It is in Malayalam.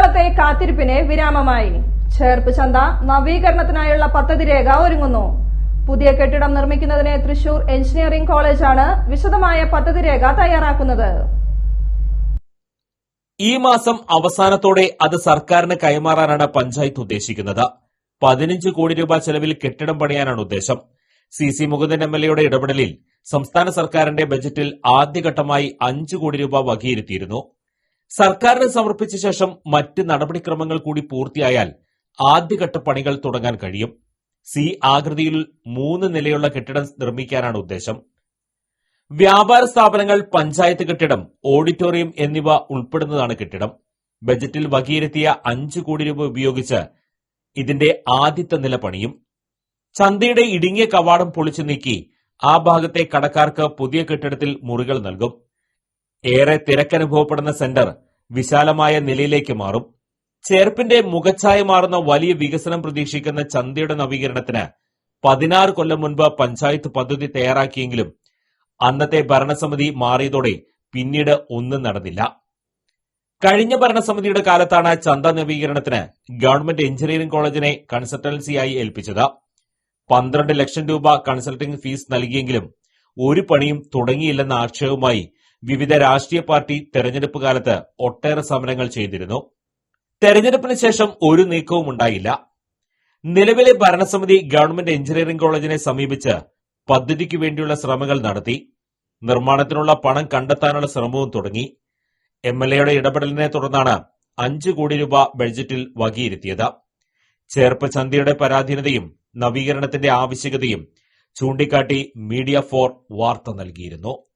നാളത്തെ കാത്തിരിപ്പിന് വിരാമമായി. ചേർപ്പ് ചന്ത നവീകരണത്തിനായുള്ള പദ്ധതി രേഖ ഒരുങ്ങുന്നു. പുതിയ കെട്ടിടം നിർമ്മിക്കുന്നതിന് തൃശൂർ എഞ്ചിനീയറിംഗ് കോളേജാണ് വിശദമായ പദ്ധതി രേഖ തയ്യാറാക്കുന്നത്. ഈ മാസം അവസാനത്തോടെ അത് സർക്കാരിന് കൈമാറാനാണ് പഞ്ചായത്ത് ഉദ്ദേശിക്കുന്നത്. പതിനഞ്ച് കോടി രൂപ ചെലവിൽ കെട്ടിടം പണിയാനാണ് ഉദ്ദേശം. C C Mukundan M L എയുടെ ഇടപെടലിൽ സംസ്ഥാന സർക്കാരിന്റെ ബജറ്റിൽ ആദ്യഘട്ടമായി അഞ്ച് കോടി രൂപ വകയിരുത്തിയിരുന്നു. സർക്കാരിന് സമർപ്പിച്ച ശേഷം മറ്റ് നടപടിക്രമങ്ങൾ കൂടി പൂർത്തിയായാൽ ആദ്യഘട്ട പണികൾ തുടങ്ങാൻ കഴിയും. സി ആകൃതിയിൽ മൂന്ന് നിലയുള്ള കെട്ടിടം നിർമ്മിക്കാനാണ് ഉദ്ദേശം. വ്യാപാര സ്ഥാപനങ്ങൾ പഞ്ചായത്ത് കെട്ടിടം ഓഡിറ്റോറിയം എന്നിവ ഉൾപ്പെടുന്നതാണ് കെട്ടിടം. ബജറ്റിൽ വകയിരുത്തിയ അഞ്ചു കോടി രൂപ ഉപയോഗിച്ച് ഇതിന്റെ ആദ്യത്തെ നില പണിയും. ചന്തയുടെ ഇടുങ്ങിയ കവാടം പൊളിച്ചു നീക്കി ആ ഭാഗത്തെ കടക്കാർക്ക് പുതിയ കെട്ടിടത്തിൽ മുറികൾ നൽകും. ഏറെ തിരക്കനുഭവപ്പെടുന്ന സെന്റർ വിശാലമായ നിലയിലേക്ക് മാറും. ചേർപ്പിന്റെ മുഖച്ഛായ മാറുന്ന വലിയ വികസനം പ്രതീക്ഷിക്കുന്ന ചന്തയുടെ നവീകരണത്തിന് പതിനാറ് കൊല്ലം മുൻപ് പഞ്ചായത്ത് പദ്ധതി തയ്യാറാക്കിയെങ്കിലും അന്നത്തെ ഭരണസമിതി മാറിയതോടെ പിന്നീട് ഒന്നും നടന്നില്ല. കഴിഞ്ഞ ഭരണസമിതിയുടെ കാലത്താണ് ചന്ത നവീകരണത്തിന് ഗവൺമെന്റ് എഞ്ചിനീയറിംഗ് കോളേജിനെ കൺസൾട്ടൻസിയായി ഏൽപ്പിച്ചത്. പന്ത്രണ്ട് ലക്ഷം രൂപ കൺസൾട്ടിംഗ് ഫീസ് നൽകിയെങ്കിലും ഒരു പണിയും തുടങ്ങിയില്ലെന്ന ആക്ഷേപവുമായി വിവിധ രാഷ്ട്രീയ പാർട്ടി തെരഞ്ഞെടുപ്പ് കാലത്ത് ഒട്ടേറെ സമരങ്ങൾ ചെയ്തിരുന്നു. തെരഞ്ഞെടുപ്പിന് ശേഷം ഒരു നീക്കവും ഉണ്ടായില്ല. നിലവിലെ ഭരണസമിതി ഗവൺമെന്റ് എഞ്ചിനീയറിംഗ് കോളേജിനെ സമീപിച്ച് പദ്ധതിക്ക് വേണ്ടിയുള്ള ശ്രമങ്ങൾ നടത്തി. നിർമ്മാണത്തിനുള്ള പണം കണ്ടെത്താനുള്ള ശ്രമവും തുടങ്ങി. എം എൽ എയുടെ ഇടപെടലിനെ തുടർന്നാണ് അഞ്ച് കോടി രൂപ ബഡ്ജറ്റിൽ വകയിരുത്തിയത്. ചേർപ്പ് ചന്തയുടെ പരാധീനതയും നവീകരണത്തിന്റെ ആവശ്യകതയും ചൂണ്ടിക്കാട്ടി മീഡിയ ഫോർ വാർത്ത നൽകിയിരുന്നു.